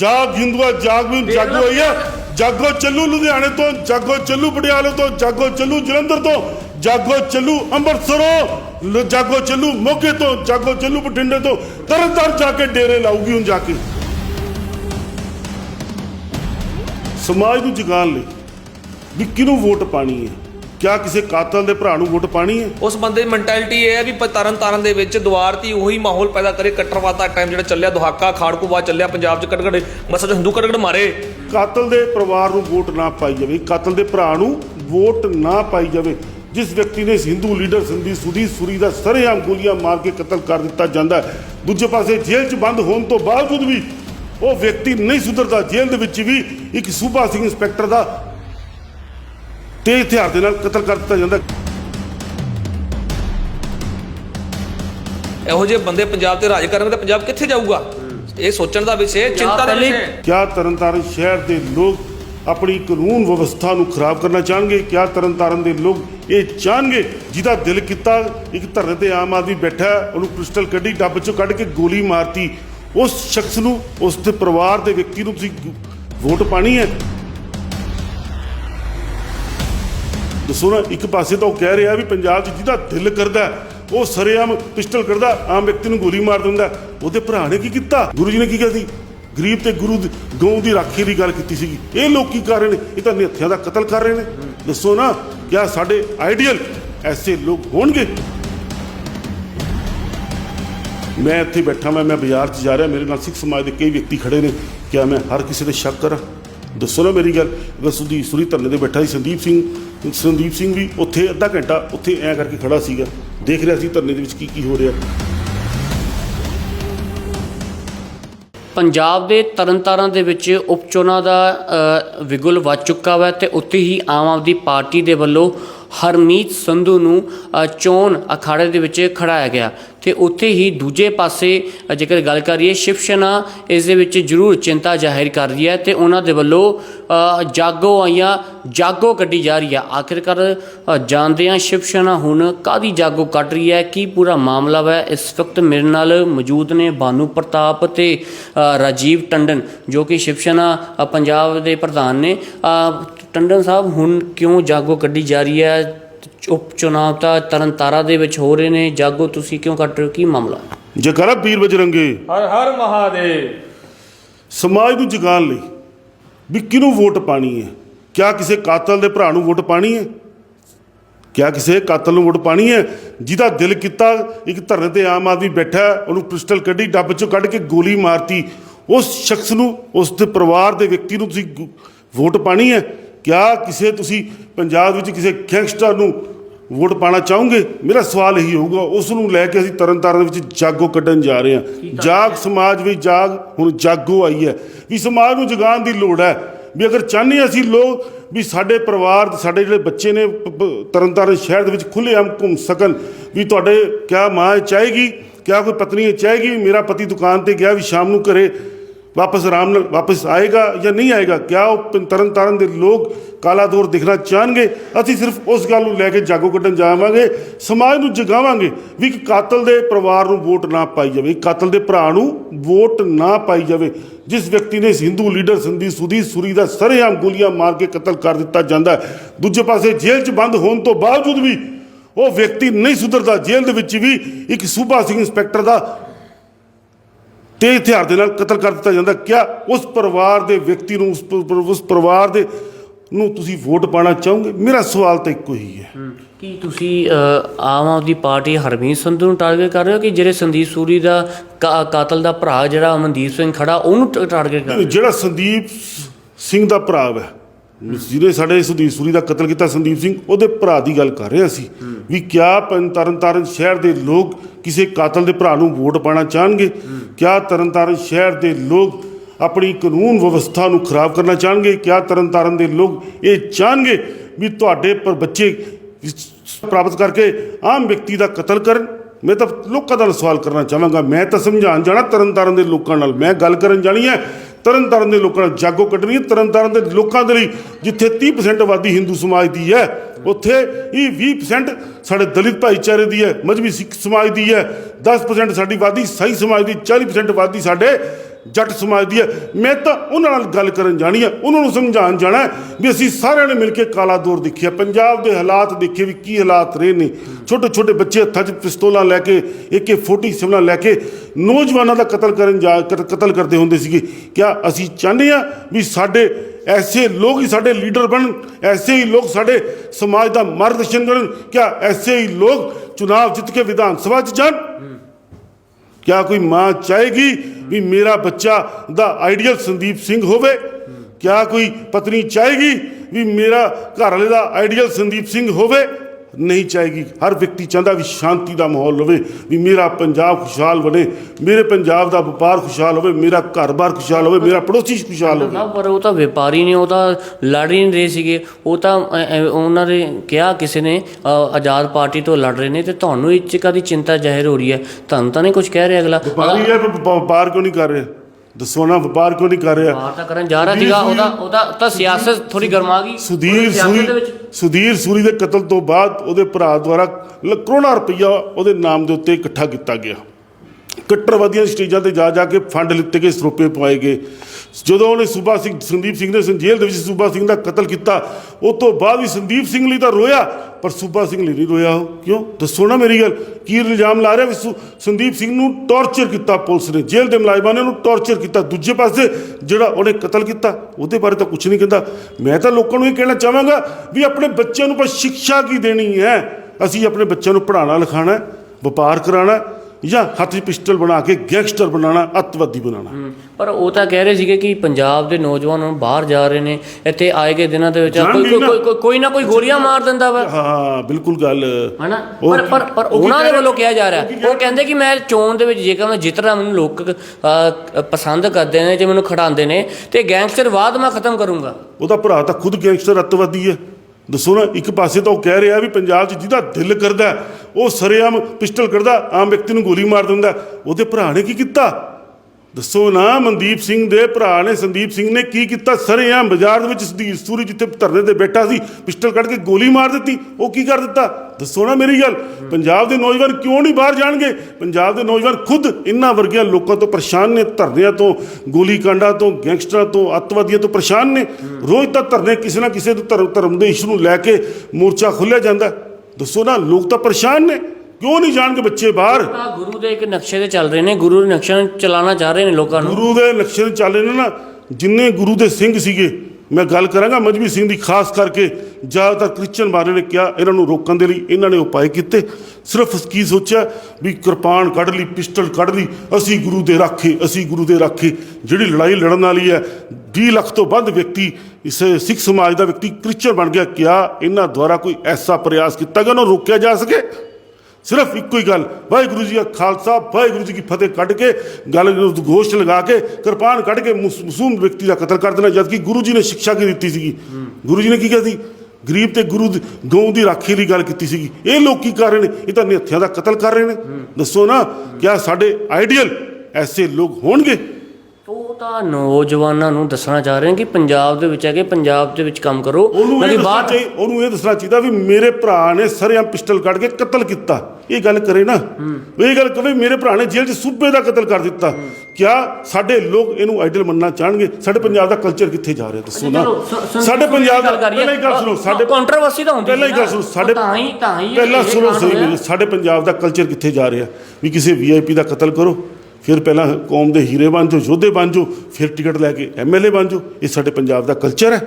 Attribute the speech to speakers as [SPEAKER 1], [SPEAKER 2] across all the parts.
[SPEAKER 1] ਜਾਗ ਹਿੰਦੂਆ ਜਾਗ ਵੀ ਜਾਗੋ ਹੋਈ ਹੈ ਜਾਗੋ ਚੱਲੂ ਲੁਧਿਆਣੇ ਤੋਂ ਜਾਗੋ ਚੱਲੂ ਪਟਿਆਲੇ ਤੋਂ ਜਾਗੋ ਚੱਲੂ ਜਲੰਧਰ ਤੋਂ ਜਾਗੋ ਚੱਲੂ ਅੰਮ੍ਰਿਤਸਰੋਂ ਜਾਗੋ ਚੱਲੂ ਮੋਗੇ ਤੋਂ ਜਾਗੋ ਚੱਲੂ ਬਠਿੰਡੇ ਤੋਂ। ਤਰਨਤਾਰਨ ਜਾ ਕੇ ਡੇਰੇ ਲਾਊਗੀ ਹੁਣ ਜਾ ਕੇ। ਸਮਾਜ ਨੂੰ ਜਗਾਉਣ ਲਈ ਵੀ ਕਿਹਨੂੰ ਵੋਟ ਪਾਣੀ ਹੈ। ਕਿਆ ਕਿਸੇ ਕਾਤਲ ਦੇ ਭਰਾ ਨੂੰ ਵੋਟ ਪਾਣੀ ਹੈ?
[SPEAKER 2] ਉਸ ਬੰਦੇ ਦੀ ਮੈਂਟੈਲਿਟੀ ਇਹ ਹੈ ਵੀ ਤਰਨ ਤਾਰਨ ਦੇ ਵਿੱਚ ਦੁਆਰ ਤੀ ਉਹੀ ਮਾਹੌਲ ਪੈਦਾ ਕਰੇ ਕੱਟਰਵਾਦ ਦਾ ਟਾਈਮ ਜਿਹੜਾ ਚੱਲਿਆ ਦੁਹਾਕਾ ਖਾੜਕੂਵਾਦ ਚੱਲਿਆ ਪੰਜਾਬ 'ਚ ਕਟਕੜ ਮਸਾ ਜੋ ਹਿੰਦੂ ਕਟਕੜ ਮਾਰੇ।
[SPEAKER 1] ਕਾਤਲ ਦੇ ਪਰਿਵਾਰ ਨੂੰ ਵੋਟ ਨਾ ਪਾਈ ਜਾਵੇ ਕਾਤਲ ਦੇ ਭਰਾ ਨੂੰ ਵੋਟ ਨਾ ਪਾਈ ਜਾਵੇ ਜਿਸ ਵਿਅਕਤੀ ਨੇ ਹਿੰਦੂ ਲੀਡਰ ਸੰਦੀ ਸੁਦੀ ਸੁਰੀ ਦਾ ਸਰੇਆਮ ਗੋਲੀਆਂ ਮਾਰ ਕੇ ਕਤਲ ਕਰ ਦਿੱਤਾ ਜਾਂਦਾ ਦੂਜੇ ਪਾਸੇ ਜੇਲ੍ਹ 'ਚ ਬੰਦ ਹੋਣ ਤੋਂ ਬਾਵਜੂਦ ਵੀ ਉਹ ਵਿਅਕਤੀ ਨਹੀਂ ਸੁਧਰਦਾ ਜੇਲ੍ਹ ਦੇ ਵਿੱਚ ਵੀ ਇੱਕ ਸੂਬਾ ਸਿੰਘ ਇੰਸਪੈਕਟਰ ਦਾ ਤੇਜ਼ ਹਥਿਆਰ ਦੇ ਨਾਲ ਕਤਲ ਕਰ ਦਿੱਤਾ ਜਾਂਦਾ।
[SPEAKER 2] ਇਹੋ ਜਿਹੇ ਬੰਦੇ ਪੰਜਾਬ ਤੇ ਰਾਜ ਕਰਨਗੇ ਤਾਂ ਪੰਜਾਬ ਕਿੱਥੇ ਜਾਊਗਾ? ਇਹ ਸੋਚਣ ਦਾ ਵਿਸ਼ੇ ਹੈ, ਚਿੰਤਾ ਦਾ ਵਿਸ਼ੇ। ਹੈ।
[SPEAKER 1] ਕਿਆ ਤਰਨਤਾਰਨ ਸ਼ਹਿਰ ਦੇ ਲੋਕ ਆਪਣੀ ਕਾਨੂੰਨ ਵਿਵਸਥਾ ਨੂੰ ਖਰਾਬ ਕਰਨਾ ਚਾਹਣਗੇ? ਕਿਆ ਤਰਨਤਾਰਨ ਦੇ ਲੋਕ ਇਹ ਚਾਹਣਗੇ? ਜਿਹਦਾ ਦਿਲ ਕੀਤਾ ਇੱਕ ਧਰਨੇ ਤੇ ਆਮ ਆਦਮੀ ਬੈਠਾ ਹੈ, ਉਹਨੂੰ ਪਿਸਟਲ ਕੱਢੀ ਡੱਬ ਚੋਂ ਕੱਢ ਕੇ ਗੋਲੀ ਮਾਰਤੀ। ਉਸ ਸ਼ਖਸ ਨੂੰ ਉਸ ਦੇ ਪਰਿਵਾਰ ਦੇ ਵਿਅਕਤੀ ਨੂੰ ਤੁਸੀਂ ਵੋਟ ਪਾਣੀ ਹੈ? ਦੱਸੋ ਨਾ ਇੱਕ ਪਾਸੇ ਤਾਂ ਉਹ ਕਹਿ ਰਿਹਾ ਵੀ ਪੰਜਾਬ 'ਚ ਜਿਹਦਾ ਦਿਲ ਕਰਦਾ ਹੈ, ਉਹ ਸਰੇਆਮ ਪਿਸਟਲ ਕਰਦਾ ਆਮ ਵਿਅਕਤੀ ਨੂੰ ਗੋਲੀ ਮਾਰ ਦਿੰਦਾ। ਉਹਦੇ ਭਰਾ ਨੇ ਕੀ ਕੀਤਾ? ਗੁਰੂ ਜੀ ਨੇ ਕੀ ਕਿਹਾ ਸੀ? ਗਰੀਬ ਤੇ ਗੁਰੂ ਦੀ- ਗਊ ਦੀ ਰਾਖੀ ਦੀ ਗੱਲ ਕੀਤੀ ਸੀਗੀ। ਇਹ ਲੋਕ ਕੀ ਕਰ ਰਹੇ ਨੇ? ਇਹ ਤਾਂ ਨਿਹੱਥਿਆਂ ਦਾ ਕਤਲ ਕਰ ਰਹੇ ਨੇ। ਦੱਸੋ ਨਾ ਕਿਆ ਸਾਡੇ ਆਈਡੀਅਲ ਐਸੇ ਲੋਕ ਹੋਣਗੇ? ਮੈਂ ਇੱਥੇ ਬੈਠਾ ਮੈਂ ਮੈਂ ਬਾਜ਼ਾਰ 'ਚ ਜਾ ਰਿਹਾ ਮੇਰੇ ਨਾਲ ਸਿੱਖ ਸਮਾਜ ਦੇ ਕਈ ਵਿਅਕਤੀ ਖੜੇ ਨੇ। ਕਿਆ ਮੈਂ ਹਰ ਕਿਸੇ ਤੇ ਸ਼ੱਕ ਕਰਾਂ? ਦੱਸੋ ਨਾ ਮੇਰੀ ਗੱਲ। ਅਗਰ ਸੁਦੀ ਸੁਰੀ ਧਰਨੇ ਤੇ ਬੈਠਾ ਸੀ ਸੰਦੀਪ ਸਿੰਘ। ਸੰਦੀਪ ਸਿੰਘ ਵੀ ਉੱਥੇ ਅੱਧਾ ਘੰਟਾ ਉੱਥੇ ਐ ਕਰਕੇ ਖੜਾ ਸੀਗਾ। ਦੇਖ ਰਿਹਾ ਸੀ ਧਰਨੇ ਦੇ ਵਿੱਚ ਕੀ ਕੀ ਹੋ ਰਿਹਾ।
[SPEAKER 3] ਪੰਜਾਬ ਦੇ ਤਰਨਤਾਰਨ ਦੇ ਵਿੱਚ ਉਪਚੋਣਾਂ ਦਾ ਵਿਗੁਲ ਵੱਜ ਚੁੱਕਾ ਵਾ ਤੇ ਉੱਥੇ ਹੀ ਆਮ ਆਦਮੀ ਪਾਰਟੀ ਦੇ ਵੱਲੋਂ ਹਰਮੀਤ ਸੰਧੂ ਨੂੰ ਚੋਣ ਅਖਾੜੇ ਦੇ ਵਿੱਚ ਖੜਾਇਆ ਗਿਆ ਤੇ ਉੱਥੇ ਹੀ ਦੂਜੇ ਪਾਸੇ ਜੇਕਰ ਗੱਲ ਕਰੀਏ ਸ਼ਿਵ ਸੈਨਾ ਇਸ ਦੇ ਵਿੱਚ ਜ਼ਰੂਰ ਚਿੰਤਾ ਜ਼ਾਹਿਰ ਕਰ ਰਹੀ ਹੈ ਤੇ ਉਹਨਾਂ ਦੇ ਵੱਲੋਂ ਜਾਗੋ ਆਈਆਂ, ਜਾਗੋ ਕੱਢੀ ਜਾ ਰਹੀ ਹੈ। ਆਖਿਰਕਾਰ ਜਾਣਦੇ ਹਾਂ ਸ਼ਿਵ ਸੈਨਾ ਹੁਣ ਕਾਦੀ ਜਾਗੋ ਕੱਢ ਰਹੀ ਹੈ, ਕੀ ਪੂਰਾ ਮਾਮਲਾ ਹੈ ਇਸ ਵਕਤ ਮੇਰੇ ਨਾਲ ਮੌਜੂਦ ਨੇ ਬਾਨੂ ਪ੍ਰਤਾਪ ਤੇ ਰਾਜੀਵ ਟੰਡਨ, ਜੋ ਕਿ ਸ਼ਿਵ ਸੈਨਾ ਪੰਜਾਬ ਦੇ ਪ੍ਰਧਾਨ ਨੇ। ਟੰਡਨ ਸਾਹਿਬ ਹੁਣ ਕਿਉਂ ਜਾਗੋ ਕੱਢੀ ਜਾ ਰਹੀ ਹੈ? ਉਪ ਚੁਣਾਵ ਤਾਂ ਤਰਨਤਾਰਾ ਦੇ ਵਿੱਚ ਹੋ ਰਹੇ ਨੇ। ਜਾਗੋ ਤੁਸੀਂ ਕਿਉਂ ਕੱਢ ਰਹੇ ਹੋ? ਕੀ ਮਾਮਲਾ?
[SPEAKER 1] ਜਕਰਾ ਵੀਰ ਬਜਰੰਗੇ
[SPEAKER 2] ਹਰ ਹਰ ਮਹਾਦੇਵ।
[SPEAKER 1] ਸਮਾਜ ਨੂੰ ਜਗਾਉਣ ਲਈ ਵੀ ਕਿਹਨੂੰ ਵੋਟ ਪਾਣੀ ਹੈ? ਕਿਆ ਕਿਸੇ ਕਾਤਲ ਦੇ ਭਰਾ ਨੂੰ ਵੋਟ ਪਾਣੀ ਹੈ? ਕਿਆ ਕਿਸੇ ਕਾਤਲ ਨੂੰ ਵੋਟ ਪਾਣੀ ਹੈ? ਜਿਹਦਾ ਦਿਲ ਕੀਤਾ ਇੱਕ ਧਰਨੇ ਤੇ ਆਮ ਆਦਮੀ ਬੈਠਾ ਉਹਨੂੰ ਪਿਸਟਲ ਕੱਢੀ ਡੱਬ ਚੋਂ ਕੱਢ ਕੇ ਗੋਲੀ ਮਾਰਤੀ। ਉਸ ਸ਼ਖਸ ਨੂੰ ਉਸ ਦੇ ਪਰਿਵਾਰ ਦੇ ਵਿਅਕਤੀ ਨੂੰ ਤੁਸੀਂ ਵੋਟ ਪਾਣੀ ਹੈ? ਕਿਆ ਕਿਸੇ ਤੁਸੀਂ ਪੰਜਾਬ ਵਿੱਚ ਕਿਸੇ ਗੈਂਗਸਟਰ ਨੂੰ ਵੋਟ ਪਾਣਾ ਚਾਹੋਗੇ? ਮੇਰਾ ਸਵਾਲ ਇਹੀ ਹੋਊਗਾ ਉਸ ਨੂੰ ਲੈ ਕੇ ਅਸੀਂ ਤਰਨਤਾਰਨ ਵਿੱਚ ਜਾਗੋ ਕੱਢਣ ਜਾ ਰਹੇ ਹਾਂ। ਜਾਗ ਸਮਾਜ ਵੀ ਜਾਗ ਹੁਣ ਜਾਗੋ ਆਈ ਹੈ। ਵੀ ਸਮਾਜ ਨੂੰ ਜਗਾਉਣ ਦੀ ਲੋੜ ਹੈ। ਵੀ ਅਗਰ ਚਾਹੁੰਦੇ ਹਾਂ ਅਸੀਂ ਲੋਕ ਵੀ ਸਾਡੇ ਪਰਿਵਾਰ ਸਾਡੇ ਜਿਹੜੇ ਬੱਚੇ ਨੇ ਤਰਨਤਾਰਨ ਸ਼ਹਿਰ ਦੇ ਵਿੱਚ ਖੁੱਲ੍ਹੇਆਮ ਘੁੰਮ ਸਕਣ ਵੀ ਤੁਹਾਡੇ ਕਿਆ ਮਾਂ ਚਾਹੇਗੀ? ਕਿਆ ਕੋਈ ਪਤਨੀ ਚਾਹੇਗੀ? ਮੇਰਾ ਪਤੀ ਦੁਕਾਨ ਤੇ ਗਿਆ ਵੀ ਸ਼ਾਮ ਨੂੰ ਘਰੇ ਵਾਪਸ ਆਰਾਮ ਨਾਲ ਵਾਪਸ ਆਏਗਾ ਜਾਂ ਨਹੀਂ ਆਏਗਾ? ਕਿਆ ਉਹ ਤਰਨ ਤਾਰਨ ਦੇ ਲੋਕ ਕਾਲਾ ਦੌਰ ਦਿਖਣਾ ਚਾਹਣਗੇ? ਅਸੀਂ ਸਿਰਫ ਉਸ ਗੱਲ ਨੂੰ ਲੈ ਕੇ ਜਾਗੋ ਕੱਢਣ ਜਾਵਾਂਗੇ, ਸਮਾਜ ਨੂੰ ਜਗਾਵਾਂਗੇ ਵੀ ਇੱਕ ਕਾਤਲ ਦੇ ਪਰਿਵਾਰ ਨੂੰ ਵੋਟ ਨਾ ਪਾਈ ਜਾਵੇ ਕਾਤਲ ਦੇ ਭਰਾ ਨੂੰ ਵੋਟ ਨਾ ਪਾਈ ਜਾਵੇ, ਜਿਸ ਵਿਅਕਤੀ ਨੇ ਹਿੰਦੂ ਲੀਡਰ ਸੰਦੀ ਸੁਦੀ ਸੁਰੀ ਦਾ ਸਰੇਆਮ ਗੋਲੀਆਂ ਮਾਰ ਕੇ ਕਤਲ ਕਰ ਦਿੱਤਾ ਜਾਂਦਾ ਦੂਜੇ ਪਾਸੇ ਜੇਲ੍ਹ 'ਚ ਬੰਦ ਹੋਣ ਤੋਂ ਬਾਵਜੂਦ ਵੀ ਉਹ ਵਿਅਕਤੀ ਨਹੀਂ ਸੁਧਰਦਾ, ਜੇਲ੍ਹ ਦੇ ਵਿੱਚ ਵੀ ਇੱਕ ਸੂਬਾ ਸਿੰਘ ਇੰਸਪੈਕਟਰ ਦਾ ਤੇ ਹਥਿਆਰ ਦੇ ਨਾਲ ਕਤਲ ਕਰ ਦਿੱਤਾ ਜਾਂਦਾ। ਕਿਆ ਉਸ ਪਰਿਵਾਰ ਦੇ ਵਿਅਕਤੀ ਨੂੰ ਉਸ ਪ- ਉਸ ਪਰਿਵਾਰ ਦੇ ਨੂੰ ਤੁਸੀਂ ਵੋਟ ਪਾਣਾ ਚਾਹੋਗੇ? ਮੇਰਾ ਸਵਾਲ ਤਾਂ ਇੱਕੋ ਹੀ ਹੈ।
[SPEAKER 3] ਕੀ ਤੁਸੀਂ ਅ, ਆਮ ਆਦਮੀ ਪਾਰਟੀ ਹਰਮੀਤ ਸੰਧੂ ਨੂੰ ਟਾਰਗੇਟ ਕਰ ਰਹੇ ਹੋ ਕਿ ਜਿਹੜੇ ਸੰਦੀਪ ਸੂਰੀ ਦਾ ਕਾ- ਕਾਤਲ ਦਾ ਭਰਾ ਜਿਹੜਾ ਅਮਨਦੀਪ ਸਿੰਘ ਖੜਾ ਉਹਨੂੰ ਟਾਰਗੇਟ ਕਰ ਰਹੇ ਹੋ?
[SPEAKER 1] ਜਿਹੜਾ ਸੰਦੀਪ ਸਿੰਘ ਦਾ ਭਰਾ ਹੈ। ਜਿਹਨੇ ਸਾਡੇ ਸੁਦੀਪ ਸੂਰੀ ਦਾ ਕਤਲ ਕੀਤਾ ਸੰਦੀਪ ਸਿੰਘ, ਉਹਦੇ ਭਰਾ ਦੀ ਗੱਲ ਕਰ ਰਹੇ ਅਸੀਂ। ਵੀ ਕਿਆ ਪਨ- ਤਰਨਤਾਰਨ ਸ਼ਹਿਰ ਦੇ ਲੋਕ ਕਿਸੇ ਕਾਤਲ ਦੇ ਭਰਾ ਨੂੰ ਵੋਟ ਪਾਣਾ ਚਾਹਣਗੇ? ਕਿਆ ਤਰਨਤਾਰਨ ਸ਼ਹਿਰ ਦੇ ਲੋਕ ਆਪਣੀ ਕਾਨੂੰਨ ਵਿਵਸਥਾ ਨੂੰ ਖਰਾਬ ਕਰਨਾ ਚਾਹਣਗੇ? ਕਿਆ ਤਰਨਤਾਰਨ ਦੇ ਲੋਕ ਇਹ ਚਾਹਣਗੇ ਵੀ ਤੁਹਾਡੇ ਪਰ ਬੱਚੇ ਪ੍ਰਾਪਤ ਕਰਕੇ ਆਮ ਵਿਅਕਤੀ ਦਾ ਕਤਲ ਕਰਨ? ਮੈਂ ਤਾਂ ਲੋਕਾਂ ਦਾ ਸਵਾਲ ਕਰਨਾ ਚਾਹਾਂਗਾ। ਮੈਂ ਤਾਂ ਸਮਝਾਉਣ ਜਾਣਾ ਤਰਨਤਾਰਨ ਦੇ ਲੋਕਾਂ ਨਾਲ। ਮੈਂ ਗੱਲ ਕਰਨ ਜਾਣੀ ਹੈ ਤਰਨਤਾਰਨ ਦੇ ਲੋਕਾਂ ਨਾਲ ਜਾਗੋ ਕੱਢਣੀ ਹੈ। ਤਰਨਤਾਰਨ ਦੇ ਲੋਕਾਂ ਦੇ ਲਈ ਜਿੱਥੇ 30% ਆਬਾਦੀ ਹਿੰਦੂ ਸਮਾਜ ਦੀ ਹੈ, ਉੱਥੇ ਇਹ 20% ਸਾਡੇ ਦਲਿਤ ਭਾਈਚਾਰੇ ਦੀ ਹੈ, ਮਜਬੀ ਸਿੱਖ ਸਮਾਜ ਦੀ ਹੈ। 10% ਸਾਡੀ ਆਬਾਦੀ ਸਾਈ ਸਮਾਜ ਦੀ 40% ਆਬਾਦੀ ਸਾਡੇ ਜੱਟ ਸਮਾਜ ਦੀ ਹੈ। ਮੈਂ ਤਾਂ ਉਹਨਾਂ ਨਾਲ ਗੱਲ ਕਰਨ ਜਾਣੀ ਹੈ। ਉਹਨਾਂ ਨੂੰ ਸਮਝਾਉਣ ਜਾਣਾ ਵੀ ਅਸੀਂ ਸਾਰਿਆਂ ਨੇ ਮਿਲ ਕੇ ਕਾਲਾ ਦੌਰ ਦੇਖਿਆ। ਪੰਜਾਬ ਦੇ ਹਾਲਾਤ ਦੇਖੇ ਵੀ ਕੀ ਹਾਲਾਤ ਰਹੇ ਨੇ। ਛੋਟੇ ਛੋਟੇ ਬੱਚੇ ਹੱਥਾਂ 'ਚ ਪਿਸਤੌਲਾਂ ਲੈ ਕੇ AK 47 ਲੈ ਕੇ ਨੌਜਵਾਨਾਂ ਦਾ ਕਤਲ ਕਰਨ ਜਾ, ਕਤ- ਕਤਲ ਕਰਦੇ ਹੁੰਦੇ ਸੀਗੇ। ਕਿਆ ਅਸੀਂ ਚਾਹੁੰਦੇ ਹਾਂ ਵੀ ਸਾਡੇ ਐਸੇ ਲੋਕ ਹੀ ਸਾਡੇ ਲੀਡਰ ਬਣਨ, ਐਸੇ ਹੀ ਲੋਕ ਸਾਡੇ ਸਮਾਜ ਦਾ ਮਾਰਗਦਰਸ਼ਨ ਕਰਨ ਕਿਆ ਐਸੇ ਹੀ ਲੋਕ ਚੁਣਾਵ ਜਿੱਤ ਕੇ ਵਿਧਾਨ ਸਭਾ 'ਚ ਜਾਣ? ਕਿਆ ਕੋਈ ਮਾਂ ਚਾਹੇਗੀ ਵੀ ਮੇਰਾ ਬੱਚਾ ਦਾ ਆਈਡੀਅਲ ਸੰਦੀਪ ਸਿੰਘ ਹੋਵੇ? ਕਿਆ ਕੋਈ ਪਤਨੀ ਚਾਹੇਗੀ ਵੀ ਮੇਰਾ ਘਰ ਵਾਲੇ ਦਾ ਆਈਡੀਅਲ ਸੰਦੀਪ ਸਿੰਘ ਹੋਵੇ? ਨਹੀਂ ਚਾਹੇਗੀ। ਹਰ ਵਿਅਕਤੀ ਚਾਹੁੰਦਾ ਵੀ ਸ਼ਾਂਤੀ ਦਾ ਮਾਹੌਲ ਹੋਵੇ ਵੀ ਮੇਰਾ ਪੰਜਾਬ ਖੁਸ਼ਹਾਲ ਬਣੇ ਮੇਰੇ ਪੰਜਾਬ ਦਾ ਵਪਾਰ ਖੁਸ਼ਹਾਲ ਹੋਵੇ ਮੇਰਾ ਘਰ-ਬਾਰ ਖੁਸ਼ਹਾਲ ਹੋਵੇ ਮੇਰਾ ਪੜੋਸੀ ਖੁਸ਼ਹਾਲ ਹੋਵੇ।
[SPEAKER 3] ਨਾ ਪਰ ਉਹ ਤਾਂ ਵਪਾਰੀ ਨੇ ਉਹ ਤਾਂ ਲੜ ਹੀ ਨਹੀਂ ਰਹੇ ਸੀਗੇ। ਉਹ ਤਾਂ ਉਹਨਾਂ ਨੇ ਕਿਹਾ ਕਿਸੇ ਨੇ ਆਜ਼ਾਦ ਪਾਰਟੀ ਤੋਂ ਲੜ ਰਹੇ ਨੇ ਤੇ ਤੁਹਾਨੂੰ ਇਹ 'ਚ ਕਾਹਦੀ ਚਿੰਤਾ ਜ਼ਾਹਿਰ ਹੋ ਰਹੀ ਹੈ? ਤੁਹਾਨੂੰ ਤਾਂ ਨਹੀਂ ਕੁਝ ਕਹਿ ਰਿਹਾ ਅਗਲਾ।
[SPEAKER 1] ਵਪਾਰੀ ਹੈ ਵਪ- ਵਪਾਰ ਕਿਉਂ ਨਹੀਂ ਕਰ ਰਿਹਾ? ਦੱਸੋ ਨਾ ਵਪਾਰ ਕਿਉਂ ਨਹੀਂ ਕਰ ਰਿਹਾ?
[SPEAKER 3] ਬਾਹਰ ਤਾਂ ਕਰਨ ਜਾ ਰਿਹਾ ਸੀਗਾ ਉਹਦਾ ਉਹਦਾ ਤਾਂ ਸਿਆਸਤ ਥੋੜੀ ਗਰਮਾ ਗਈ
[SPEAKER 1] ਸੁਧੀਰ
[SPEAKER 3] ਸਿਆਸਤ
[SPEAKER 1] ਸੂਰੀ
[SPEAKER 3] ਦੇ ਵਿੱਚ।
[SPEAKER 1] ਸੁਧੀਰ ਸੂਰੀ ਦੇ ਕਤਲ ਤੋਂ ਬਾਅਦ ਉਹਦੇ ਭਰਾ ਦੁਆਰਾ ਲ- ਕਰੋੜਾਂ ਰੁਪਈਆ ਉਹਦੇ ਨਾਮ ਦੇ ਉੱਤੇ ਇਕੱਠਾ ਕੀਤਾ ਗਿਆ। ਕੱਟਰਵਾਦੀਆਂ ਸਟੇਜਾਂ ਤੇ ਜਾ ਜਾ ਕੇ ਫੰਡ ਲਿੱਤੇ ਗਏ, ਸਰੋਪੇ ਪਾਏ ਗਏ। ਜਦੋਂ ਉਹਨੇ ਸੂਬਾ ਸਿੰਘ, ਸੰਦੀਪ ਸਿੰਘ ਨੇ ਜੇਲ੍ਹ ਦੇ ਵਿੱਚ ਸੂਬਾ ਸਿੰਘ ਦਾ ਕਤਲ ਕੀਤਾ, ਉਸ ਤੋਂ ਬਾਅਦ ਵੀ ਸੰਦੀਪ ਸਿੰਘ ਲਈ ਤਾਂ ਰੋਇਆ, ਪਰ ਸੂਬਾ ਸਿੰਘ ਲਈ ਨਹੀਂ ਰੋਇਆ ਉਹ। ਕਿਉਂ? ਦੱਸੋ ਨਾ ਮੇਰੀ ਗੱਲ, ਕੀ ਇਲਜ਼ਾਮ ਲਾ ਰਿਹਾ ਵੀ ਸੁ- ਸੰਦੀਪ ਸਿੰਘ ਨੂੰ ਟੌਰਚਰ ਕੀਤਾ ਪੁਲਿਸ ਨੇ, ਜੇਲ੍ਹ ਦੇ ਮੁਲਾਜ਼ਮਾਂ ਨੇ ਉਹਨੂੰ ਟੌਰਚਰ ਕੀਤਾ, ਦੂਜੇ ਪਾਸੇ ਜਿਹੜਾ ਉਹਨੇ ਕਤਲ ਕੀਤਾ, ਉਹਦੇ ਬਾਰੇ ਤਾਂ ਕੁਝ ਨਹੀਂ ਕਹਿੰਦਾ। ਮੈਂ ਤਾਂ ਲੋਕਾਂ ਨੂੰ ਇਹ ਕਹਿਣਾ ਚਾਹਾਂਗਾ ਵੀ ਆਪਣੇ ਬੱਚਿਆਂ ਨੂੰ ਪਰ ਸਿੱਖਿਆ ਕੀ ਦੇਣੀ ਹੈ? ਅਸੀਂ ਆਪਣੇ ਬੱਚਿਆਂ ਨੂੰ ਪੜ੍ਹਾਉਣਾ, ਲਿਖਾਉਣਾ, ਵਪਾਰ ਕਰਾਉਣਾ ਜਾਂ ਹੱਥ 'ਚ ਪਿਸਟਲ ਬਣਾ ਕੇ ਗੈਂਗਸਟਰ ਬਣਾਉਣਾ ਅੱਤਵਾਦੀ ਬਣਾਉਣਾ।
[SPEAKER 3] ਪਰ ਉਹ ਤਾਂ ਕਹਿ ਰਹੇ ਸੀਗੇ ਕਿ ਪੰਜਾਬ ਦੇ ਨੌਜਵਾਨ ਹੁਣ ਬਾਹਰ ਜਾ ਰਹੇ ਨੇ ਇੱਥੇ ਆਏ ਗਏ ਦਿਨਾਂ ਦੇ ਵਿੱਚ ਕੋਈ। ਕੋਈ- ਕੋਈ ਨਾ ਕੋਈ ਗੋਲੀਆਂ ਮਾਰ ਦਿੰਦਾ ਵਾ।
[SPEAKER 1] ਹਾਂ ਬਿਲਕੁਲ ਗੱਲ।
[SPEAKER 3] ਹਨਾ? ਪਰ ਪਰ ਪਰ ਉਹਨਾਂ ਦੇ ਵੱਲੋਂ ਕਿਹਾ ਜਾ ਰਿਹਾ।
[SPEAKER 1] ਉਹ
[SPEAKER 3] ਕਹਿੰਦੇ ਕਿ ਮੈਂ ਚੋਣ ਦੇ ਵਿੱਚ ਜੇਕਰ ਮੈਂ ਜਿੱਤਣਾ ਮੈਨੂੰ ਲੋਕ ਪਸੰਦ ਕਰਦੇ ਨੇ ਜੇ ਮੈਨੂੰ ਖੜਾਉਂਦੇ ਨੇ ਤੇ ਗੈਂਗਸਟਰਵਾਦ ਮੈਂ ਖਤਮ ਕਰੂੰਗਾ।
[SPEAKER 1] ਉਹਦਾ ਭਰਾ ਤਾਂ ਖੁਦ ਗੈਂਗਸਟਰ ਅੱਤਵਾਦੀ ਹੈ। ਦੱਸੋ ਨਾ, ਇੱਕ ਪਾਸੇ ਤਾਂ ਉਹ ਕਹਿ ਰਿਹਾ ਵੀ ਪੰਜਾਬ 'ਚ ਜਿਹਦਾ ਦਿਲ ਕਰਦਾ, ਉਹ ਸਰੇਆਮ ਪਿਸਟਲ ਕਰਦਾ ਆਮ ਵਿਅਕਤੀ ਨੂੰ ਗੋਲੀ ਮਾਰ ਦਿੰਦਾ। ਉਹਦੇ ਭਰਾ ਨੇ ਕੀ ਕੀਤਾ? ਦੱਸੋ ਨਾ, ਮਨਦੀਪ ਸਿੰਘ ਦੇ ਭਰਾ ਨੇ, ਸੰਦੀਪ ਸਿੰਘ ਨੇ ਕੀ ਕੀਤਾ? ਸਰੇਆਮ ਬਾਜ਼ਾਰ ਦੇ ਵਿੱਚ ਸੁਧੀਰ ਸੂਰੀ ਜਿੱਥੇ ਧਰਨੇ ਤੇ ਬੈਠਾ ਸੀ, ਪਿਸਟਲ ਕੱਢ ਕੇ ਗੋਲੀ ਮਾਰ ਦਿੱਤੀ। ਉਹ ਕੀ ਕਰ ਦਿੱਤਾ? ਦੱਸੋ ਨਾ ਮੇਰੀ ਗੱਲ, ਪੰਜਾਬ ਦੇ ਨੌਜਵਾਨ ਕਿਉਂ ਨਹੀਂ ਬਾਹਰ ਜਾਣਗੇ? ਪੰਜਾਬ ਦੇ ਨੌਜਵਾਨ ਖੁਦ ਇਹਨਾਂ ਵਰਗੀਆਂ ਲੋਕਾਂ ਤੋਂ ਪਰੇਸ਼ਾਨ ਨੇ, ਧਰਨਿਆਂ ਤੋਂ ਗੋਲੀ ਕਾਂਡਾਂ ਤੋਂ, ਗੈਂਗਸਟਰਾਂ ਤੋਂ, ਅੱਤਵਾਦੀਆਂ ਤੋਂ ਪਰੇਸ਼ਾਨ ਨੇ। ਰੋਜ਼ ਤਾਂ ਧਰਨੇ ਕਿਸੇ ਨਾ ਕਿਸੇ ਦੇ ਧਰਮ ਧਰਮ ਦੇ ਇਸ਼ੂ ਨੂੰ ਲੈ ਕੇ ਮੋਰਚਾ ਖੁੱਲਿਆ ਜਾਂਦਾ। ਦੱਸੋ ਨਾ, ਲੋਕ ਤਾਂ ਪਰੇਸ਼ਾਨ ਨੇ। ਕਿਉਂ ਨਹੀਂ ਜਾਣਗੇ ਬੱਚੇ ਬਾਹਰ?
[SPEAKER 3] ਤਾਂ ਗੁਰੂ ਦੇ ਇੱਕ ਨਕਸ਼ੇ ਤੇ ਚੱਲ ਰਹੇ ਨੇ ਗੁਰੂ ਦੇ ਨਕਸ਼ੇ ਨੂੰ ਚਲਾਉਣਾ ਚਾਹ ਰਹੇ ਨੇ ਲੋਕਾਂ ਨੂੰ।
[SPEAKER 1] ਗੁਰੂ ਦੇ ਲਕਸ਼ਣ ਚੱਲ ਰਹੇ ਨੇ ਨਾ ਜਿੰਨੇ ਗੁਰੂ ਦੇ ਸਿੰਘ ਸੀਗੇ ਮੈਂ ਗੱਲ ਕਰਾਂਗਾ ਮਜਬੀ ਸਿੰਘ ਦੀ ਖਾਸ ਕਰਕੇ ਜ਼ਿਆਦਾਤਰ ਕ੍ਰਿਸਚਨ ਬਾਰੇ ਨੇ ਕਿਹਾ ਇਹਨਾਂ ਨੂੰ ਰੋਕਣ ਦੇ ਲਈ ਇਹਨਾਂ ਨੇ ਉਪਾਅ ਕੀਤੇ। ਸਿਰਫ ਕੀ ਸੋਚਿਆ ਵੀ ਕਿਰਪਾਨ ਕੱਢ ਲਈ ਪਿਸਟਲ ਕੱਢ ਲਈ ਅਸੀਂ ਗੁਰੂ ਦੇ ਰਾਖੇ ਅਸੀਂ ਗੁਰੂ ਦੇ ਰਾਖੇ। ਜਿਹੜੀ ਲੜਾਈ ਲੜਨ ਵਾਲੀ ਹੈ 20 ਲੱਖ ਤੋਂ ਵੱਧ ਵਿਅਕਤੀ ਇਸ ਸਿੱਖ ਸਮਾਜ ਦਾ ਵਿਅਕਤੀ ਕ੍ਰਿਸਚਨ ਬਣ ਗਿਆ ਕਿਆ ਇਹਨਾਂ ਦੁਆਰਾ ਕੋਈ ਐਸਾ ਪ੍ਰਯਾਸ ਕੀਤਾ ਗਿਆ ਉਹਨੂੰ ਰੋਕਿਆ ਜਾ ਸਕੇ? ਸਿਰਫ ਇੱਕੋ ਹੀ ਗੱਲ, ਵਾਹਿਗੁਰੂ ਜੀ ਕਾ ਖਾਲਸਾ, ਵਾਹਿਗੁਰੂ ਜੀ ਕੀ ਫਤਿਹ ਕੱਢ ਕੇ, ਗੱਲ ਨੂੰ ਲਗਾ ਕੇ, ਕਿਰਪਾਨ ਕੱਢ ਕੇ ਮਾਸ- ਮਾਸੂਮ ਵਿਅਕਤੀ ਦਾ ਕਤਲ ਕਰ ਦੇਣਾ ਜਦ ਕਿ ਗੁਰੂ ਜੀ ਨੇ ਸਿੱਖਿਆ ਕੀ ਦਿੱਤੀ ਸੀਗੀ? ਗੁਰੂ ਜੀ ਨੇ ਕੀ ਕਿਹਾ ਸੀ? ਗਰੀਬ ਤੇ ਗੁਰੂ ਦੀ- ਗਊ ਦੀ ਰਾਖੀ ਦੀ ਗੱਲ ਕੀਤੀ ਸੀਗੀ। ਇਹ ਲੋਕ ਕੀ ਕਰ ਰਹੇ ਨੇ? ਇਹ ਤਾਂ ਨਿਹੱਥਿਆਂ ਦਾ ਕਤਲ ਕਰ ਰਹੇ ਨੇ। ਦੱਸੋ ਨਾ, ਕਿਆ ਸਾਡੇ ਆਈਡੀਅਲ ਐਸੇ ਲੋਕ ਹੋਣਗੇ?
[SPEAKER 3] ਤਾਂ ਨੌਜਵਾਨਾਂ ਨੂੰ ਦੱਸਣਾ ਚਾਹ ਰਹੇ ਕਿ ਪੰਜਾਬ ਦੇ ਵਿੱਚ ਹੈ ਕਿ ਪੰਜਾਬ ਦੇ ਵਿੱਚ ਕੰਮ ਕਰੋ
[SPEAKER 1] ਉਹਨੂੰ ਇਹ ਦੱਸਣਾ ਚਾਹੀ ਉਹਨੂੰ ਇਹ ਦੱਸਣਾ ਚਾਹੀਦਾ ਵੀ ਮੇਰੇ ਭਰਾ ਨੇ ਸਰੇਆਮ ਪਿਸਟਲ ਕੱਢ ਕੇ ਕਤਲ ਕੀਤਾ। ਇਹ ਗੱਲ ਕਰੇ ਨਾ। ਇਹ ਗੱਲ ਕਰੇ ਮੇਰੇ ਭਰਾ ਨੇ ਜੇਲ੍ਹ 'ਚ ਸੂਬੇ ਦਾ ਕਤਲ ਕਰ ਦਿੱਤਾ। ਕਿਆ ਸਾਡੇ ਲੋਕ ਇਹਨੂੰ ਆਈਡਲ ਮੰਨਣਾ ਚਾਹਣਗੇ? ਸਾਡੇ ਪੰਜਾਬ ਦਾ ਕਲਚਰ ਕਿੱਥੇ ਜਾ ਰਿਹਾ? ਦੱਸੋ ਨਾ।
[SPEAKER 3] ਚਲੋ, ਸ- ਸ-
[SPEAKER 1] ਸਾਡੇ ਪੰਜਾਬ ਦਾ। ਪਹਿਲਾਂ ਹੀ ਗੱਲ ਸੁਣੋ ਸਾਡੇ
[SPEAKER 3] ਕੰਟਰੋਵਰਸੀ ਤਾਂ ਹੁੰਦੀ
[SPEAKER 1] ਪਹਿਲਾਂ ਹੀ ਗੱਲ। ਸੁਣੋ ਸਾਡੇ
[SPEAKER 3] ਤਾਂ ਹੀ ਤਾਂ ਹੀ
[SPEAKER 1] ਪਹਿਲਾਂ
[SPEAKER 3] ਇਹ
[SPEAKER 1] ਸੁਣੋ
[SPEAKER 3] ਕਾਂਡ
[SPEAKER 1] ਸਹੀ
[SPEAKER 3] ਹੋਇਆ।
[SPEAKER 1] ਮੇਰੀ ਸਾਡੇ ਪੰਜਾਬ ਦਾ ਕਲਚਰ ਕਿੱਥੇ ਜਾ ਰਿਹਾ? ਵੀ ਕਿਸੇ ਵੀਆਈਪੀ ਦਾ ਕਤਲ ਕਰੋ। ਫਿਰ ਪਹਿਲਾਂ ਕੌਮ ਦੇ ਹੀਰੇ ਬਣ ਜਾਓ, ਯੋਧੇ ਬਣ ਜਾਓ, ਫਿਰ ਟਿਕਟ ਲੈ ਕੇ ਐਮਐਲਏ ਬਣ ਜਾਓ। ਇਹ ਸਾਡੇ ਪੰਜਾਬ ਦਾ ਕਲਚਰ ਹੈ।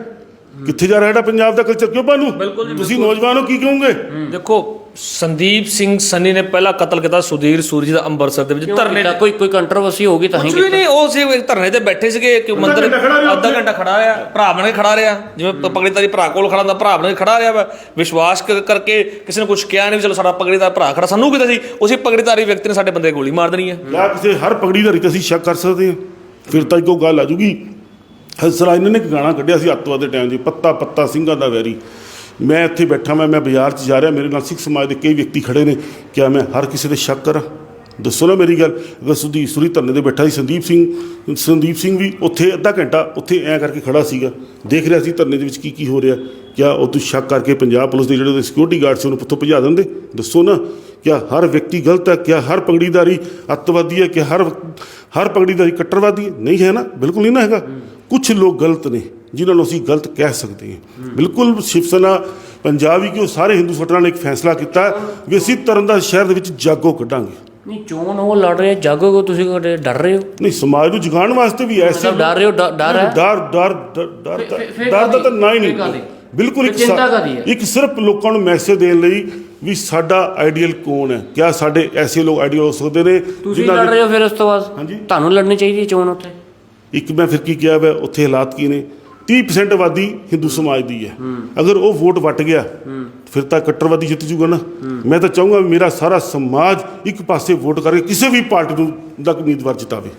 [SPEAKER 1] ਕਿੱਥੇ ਜਾ ਰਿਹਾ ਸਾਡਾ ਪੰਜਾਬ ਦਾ ਕਲਚਰ ਕਿਉਂ
[SPEAKER 2] ਜੀ,
[SPEAKER 1] ਤੁਸੀਂ ਨੌਜਵਾਨੋ ਕੀ ਕਹੋਗੇ?
[SPEAKER 2] ਦੇਖੋ ਸੰਦੀਪ ਸਿੰਘ ਸੰਨੀ ਨੇ ਪਹਿਲਾ ਕਤਲ ਕੀਤਾ ਸੁਧੀਰ ਸੂਰਜ ਦਾ ਅੰਮ੍ਰਿਤਸਰ ਦੇ ਵਿੱਚ। ਧਰਨੇ
[SPEAKER 3] ਕੀਤਾ? ਕੋਈ ਕੋਈ ਕੰਟਰੋਵਰਸੀ ਹੋਗੀ ਤਾਂ ਹੀ
[SPEAKER 2] ਕੁਝ ਵੀ ਨਹੀਂ ਉਹ ਸੀ ਇੱਕ ਧਰਨੇ ਤੇ ਬੈਠੇ ਸੀਗੇ ਕਿ ਮੰਦਰ ਅੱਧਾ। ਘੰਟਾ ਖੜਾ ਰਿਹਾ ਭਰਾ ਬਣ ਕੇ ਖੜਾ ਰਿਹਾ। ਜਿਵੇਂ ਪਗੜੀ ਤਾਰੀ ਭਰਾ ਕੋਲ ਖੜਾ ਹੁੰਦਾ ਭਰਾ ਬਣ ਕੇ ਖੜਾ ਰਿਹਾ ਵਾ। ਵਿਸ਼ਵਾਸ ਕਰਕੇ ਕਿਸੇ ਨੇ ਕੁਝ ਕਿਹਾ ਨਹੀਂ ਚਲੋ ਸਾਡਾ ਪਗੜੀ ਦਾ ਭਰਾ ਖੜਾ। ਸਾਨੂੰ ਕਿਤੇ ਸੀ? ਉਸੇ ਪਗੜੀ ਤਾਰੀ ਵਿਅਕਤੀ ਨੇ ਸਾਡੇ ਬੰਦੇ ਤੇ ਗੋਲੀ ਮਾਰ ਦੇਣੀ ਹੈ।
[SPEAKER 1] ਜਾਂ ਕਿਸੇ ਹਰ ਪਗੜੀ ਦਾ ਰਿਤ ਅਸੀਂ ਸ਼ੱਕ ਕਰ ਸਕਦੇ ਹਾਂ। ਫਿਰ ਤਾਂ ਇੱਕੋ ਗੱਲ ਆ ਜੂਗੀ। ਹਸਰਾ ਇਹਨਾਂ ਨੇ ਇੱਕ ਗਾਣਾ ਕੱਢਿਆ ਸੀ ਅੱਤਵਾਦ ਦੇ ਟਾਈਮ 'ਚ, ਪੱਤਾ ਪੱਤਾ ਸਿੰਘਾਂ ਦਾ ਵੈਰੀ। ਮੈਂ ਇੱਥੇ ਬੈਠਾ ਮੈਂ ਮੈਂ ਬਾਜ਼ਾਰ 'ਚ ਜਾ ਰਿਹਾ, ਮੇਰੇ ਨਾਲ ਸਿੱਖ ਸਮਾਜ ਦੇ ਕਈ ਵਿਅਕਤੀ ਖੜੇ ਨੇ। ਕਿਆ ਮੈਂ ਹਰ ਕਿਸੇ ਦੇ ਸ਼ੱਕ ਕਰਾਂ? ਦੱਸੋ ਨਾ ਮੇਰੀ ਗੱਲ। ਅਗਰ ਸੁਦੀ ਸੁਰੀ ਧਰਨੇ ਤੇ ਬੈਠਾ ਸੀ, ਸੰਦੀਪ ਸਿੰਘ ਸੰਦੀਪ ਸਿੰਘ ਵੀ ਉੱਥੇ ਅੱਧਾ ਘੰਟਾ ਉੱਥੇ ਐ ਕਰਕੇ ਖੜਾ ਸੀਗਾ। ਦੇਖ ਰਿਹਾ ਸੀ ਧਰਨੇ ਦੇ ਵਿੱਚ ਕੀ ਕੀ ਹੋ ਰਿਹਾ। ਕਿਆ ਉਹ ਤੂੰ ਸ਼ੱਕ ਕਰਕੇ ਪੰਜਾਬ ਪੁਲਿਸ ਦੇ ਜਿਹੜੇ ਉਹਦੇ ਸਿਕਿਉਰਿਟੀ ਗਾਰਡ ਸੀ ਉਹਨੂੰ ਪੁੱਥੋਂ ਭਜਾ ਦਿੰਦੇ? ਦੱਸੋ ਨਾ। ਕਿਆ ਹਰ ਵਿਅਕਤੀ ਗਲਤ ਹੈ? ਕਿਆ ਹਰ ਪਗੜੀਦਾਰੀ ਅੱਤਵਾਦੀ ਹੈ? ਕਿ ਹਰ ਹਰ ਪਗੜੀਦਾਰੀ ਕੱਟਰਵਾਦੀ ਹੈ? ਨਹੀਂ ਹੈ ਨਾ? ਬਿਲਕੁਲ ਨਹੀਂ ਨਾ ਹੈਗਾ। ਕੁਝ ਲੋਕ ਗਲਤ ਨੇ ਜਿਨ੍ਹਾਂ ਨੂੰ ਅਸੀਂ ਗਲਤ ਕਹਿ ਸਕਦੇ ਹਾਂ। ਬਿਲਕੁਲ ਸ਼ਿਵ ਸੈਨਾ ਪੰਜਾਬ ਹੀ ਕਿ ਉਹ ਸਾਰੇ ਹਿੰਦੂ ਫਟਰਾਂ ਨੇ ਇੱਕ ਫੈਸਲਾ ਕੀਤਾ ਵੀ ਅਸੀਂ ਤਰਨਤਾਰਨ ਸ਼ਹਿਰ ਦੇ ਵਿੱਚ ਜਾਗੋ ਕੱਢਾਂਗੇ।
[SPEAKER 3] ਨਹੀਂ ਚੋਣ ਉਹ ਲੜ ਰਹੇ ਜਾਗੋਗੇ ਤੁਸੀਂ ਕਦੇ ਡਰ ਰਹੇ ਹੋ?
[SPEAKER 1] ਨਹੀਂ ਸਮਾਜ ਨੂੰ ਜਗਾਉਣ ਵਾਸਤੇ ਵੀ ਐਸੇ
[SPEAKER 3] ਡਰ ਰਹੇ ਹੋ ਡਰ ਹੈ?
[SPEAKER 1] ਡਰ ਡਰ ਡਰ ਡਰ ਦਾ ਤਾਂ ਨਾ ਹੀ? ਨਹੀਂ। ਬਿਲਕੁਲ ਇੱਕ? ਇੱਕ ਸਿਰਫ ਲੋਕਾਂ ਨੂੰ ਮੈਸੇਜ ਦੇਣ ਲਈ ਵੀ ਸਾਡਾ ਆਈਡੀਅਲ ਕੌਣ ਹੈ? ਕਿਆ ਸਾਡੇ ਐਸੇ ਲੋਕ ਆਈਡੀਅਲ ਹੋ ਸਕਦੇ ਨੇ
[SPEAKER 3] ਤੁਸੀਂ ਲੜ ਰਹੇ ਹੋ ਫਿਰ ਉਸ ਤੋਂ ਬਾਅਦ। ਤੁਹਾਨੂੰ ਲੜਨੀ ਚਾਹੀਦੀ ਚੋਣ ਉੱਥੇ?
[SPEAKER 1] ਇੱਕ ਮੈਂ ਫਿਰ ਕੀ ਕਿਹਾ ਵਾ, ਉੱਥੇ ਹਾਲਾਤ ਕੀ ਨੇ? 30% ਆਬਾਦੀ ਹਿੰਦੂ ਸਮਾਜ ਦੀ ਹੈ। ਅਗਰ ਉਹ ਵੋਟ ਵਟ ਗਿਆ, ਫਿਰ ਤਾਂ ਕੱਟੜਵਾਦੀ ਜਿੱਤ ਜੂਗਾ ਨਾ। ਮੈਂ ਤਾਂ ਚਾਹੂੰਗਾ ਵੀ ਮੇਰਾ ਸਾਰਾ ਸਮਾਜ ਇੱਕ ਪਾਸੇ ਵੋਟ ਕਰਕੇ ਕਿਸੇ ਵੀ ਪਾਰਟੀ ਨੂੰ ਦਾ ਉਮੀਦਵਾਰ ਜਿਤਾਵੇ।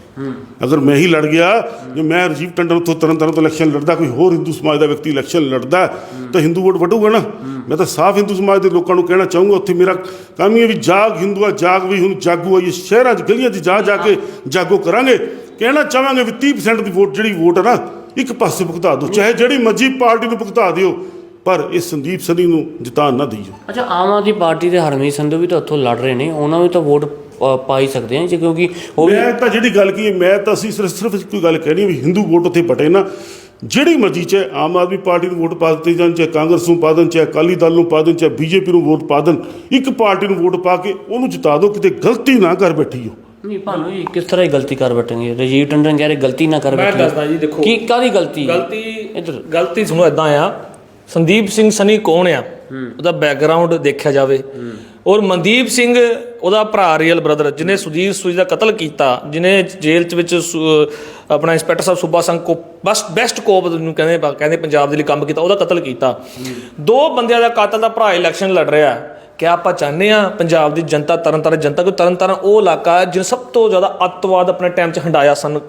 [SPEAKER 1] ਅਗਰ ਮੈਂ ਹੀ ਲੜ ਗਿਆ, ਜੇ ਮੈਂ ਰਜੀਵ ਟੰਡਨ ਉੱਥੋਂ ਤਰਨ ਤਾਰਨ ਤੋਂ ਇਲੈਕਸ਼ਨ ਲੜਦਾ, ਕੋਈ ਹੋਰ ਹਿੰਦੂ ਸਮਾਜ ਦਾ ਵਿਅਕਤੀ ਇਲੈਕਸ਼ਨ ਲੜਦਾ, ਤਾਂ ਹਿੰਦੂ ਵੋਟ ਵਟੂਗਾ ਨਾ। ਮੈਂ ਤਾਂ ਸਾਫ਼ ਹਿੰਦੂ ਸਮਾਜ ਦੇ ਲੋਕਾਂ ਨੂੰ ਕਹਿਣਾ ਚਾਹੂੰਗਾ, ਉੱਥੇ ਮੇਰਾ ਕੰਮ ਹੀ ਹੈ ਵੀ ਜਾਗ ਹਿੰਦੂਆ ਜਾਗ ਵੀ, ਹੁਣ ਜਾਗੂ ਆਈਏ ਸ਼ਹਿਰਾਂ 'ਚ ਗਲੀਆਂ 'ਚ ਜਾ ਜਾ ਕੇ ਜਾਗੋ ਕਰਾਂਗੇ। ਕਹਿਣਾ ਚਾਹਾਂਗੇ ਵੀ 30% ਦੀ ਵੋਟ ਜਿਹੜੀ ਵੋਟ ਹੈ ਨਾ ਇੱਕ ਪਾਸੇ ਭੁਗਤਾ ਦਿਓ ਚਾਹੇ ਜਿਹੜੀ ਮਰਜ਼ੀ ਪਾਰਟੀ ਨੂੰ ਭੁਗਤਾ ਦਿਓ ਪਰ ਇਹ ਸੰਦੀਪ ਸਨੀ ਨੂੰ ਜਿਤਾਨ ਨਾ ਦਿਓ
[SPEAKER 3] ਅੱਛਾ ਆਮ ਆਦਮੀ ਪਾਰਟੀ ਦੇ ਹਰਮੀਤ ਸੰਧੂ ਵੀ ਤਾਂ ਉੱਥੋਂ ਲੜ ਰਹੇ ਨੇ ਉਹਨਾਂ ਨੂੰ ਤਾਂ ਵੋਟ ਅ, ਪਾ ਹੀ ਸਕਦੇ ਆ ਜੀ ਕਿਉਂਕਿ ਉਹ
[SPEAKER 1] ਮੈਂ ਤਾਂ ਜਿਹੜੀ ਗੱਲ ਕੀ ਮੈਂ ਤਾਂ ਅਸੀਂ ਸਿਰਫ ਸਿਰਫ ਕੋਈ ਗੱਲ ਕਹਿਣੀ ਵੀ ਹਿੰਦੂ ਵੋਟ ਉੱਥੇ ਬਟੇ ਨਾ ਜਿਹੜੀ ਮਰਜ਼ੀ ਚਾਹੇ ਆਮ ਆਦਮੀ ਪਾਰਟੀ ਨੂੰ ਵੋਟ ਪਾ ਦਿੱਤੀ ਜਾਣ ਚਾਹੇ ਕਾਂਗਰਸ ਨੂੰ ਪਾ ਦੇਣ ਚਾਹੇ ਅਕਾਲੀ ਦਲ ਨੂੰ ਪਾ ਦੇਣ ਚਾਹੇ ਬੀਜੇਪੀ ਨੂੰ ਵੋਟ ਪਾ ਦੇਣ ਇੱਕ ਪਾਰਟੀ ਨੂੰ ਵੋਟ ਪਾ ਕੇ ਉਹਨੂੰ ਜਿਤਾ ਦਿਓ ਕਿਤੇ ਗਲਤੀ ਨਾ ਕਰ ਬੈਠੀ ਹੋ
[SPEAKER 3] ਨਹੀਂ ਭਾਨੂ ਜੀ ਕਿਸ ਤਰ੍ਹਾਂ ਹੀ ਗਲਤੀ ਕਰ ਬੈਠਣਗੇ? ਰਜੀਵ ਟੰਡਨ ਕਹਿ ਰਹੇ ਗਲਤੀ ਨਾ ਕਰ
[SPEAKER 2] ਮੈਂ
[SPEAKER 3] ਬੈਠੇ
[SPEAKER 2] ਦੱਸਦਾ ਜੀ ਦੇਖੋ
[SPEAKER 3] ਕੀ ਕਾਦੀ ਗਲਤੀ?
[SPEAKER 2] ਗਲਤੀ
[SPEAKER 3] ਇੱਧਰ।
[SPEAKER 2] ਗਲਤੀ ਸੁਣੋ ਇਦਾਂ ਆ। ਸੰਦੀਪ ਸਿੰਘ ਸਨੀ ਕੌਣ ਆ? ਉਹਦਾ ਬੈਕਗ੍ਰਾਉਂਡ ਦੇਖਿਆ ਜਾਵੇ। ਔਰ ਮਨਦੀਪ ਸਿੰਘ, ਉਹਦਾ ਭਰਾ ਰੀਅਲ ਬ੍ਰਦਰ ਜਿਹਨੇ ਸੁਜੀਤ ਸੂਜੀ ਦਾ ਕਤਲ ਕੀਤਾ, ਜਿਹਨੇ ਜੇਲ੍ਹ ਚ ਵਿੱਚ ਸੁ- ਆਪਣਾ ਇੰਸਪੈਕਟਰ ਸਾਹਿਬ ਸੁੱਬਾ ਸਿੰਘ ਕੋ, ਬਸ ਬੈਸਟ ਕੋਪ ਨੂੰ ਕਹਿੰਦੇ ਕਹਿੰਦੇ ਪੰਜਾਬ ਦੇ ਲਈ ਕੰਮ ਕੀਤਾ, ਉਹਦਾ ਕਤਲ ਕੀਤਾ। ਦੋ ਬੰਦਿਆਂ ਦਾ ਕਾਤਲ ਦਾ ਭਰਾ ਇਲੈਕਸ਼ਨ ਲੜ ਰਿਹਾ ਕਿ ਆਪਾਂ ਚਾਹੁੰਦੇ ਆ ਪੰਜਾਬ ਦੀ ਜਨਤਾ, ਤਰਨਤਾਰਨ ਜਨਤਾ ਕੋਈ ਤਰਨਤਾਰਨ ਉਹ ਇਲਾਕਾ ਹੈ ਸਭ ਤੋਂ ਜ਼ਿਆਦਾ ਅੱਤਵਾਦ ਆਪਣੇ ਟਾਈਮ 'ਚ ਹੰਡਾਇਆ ਸਨ।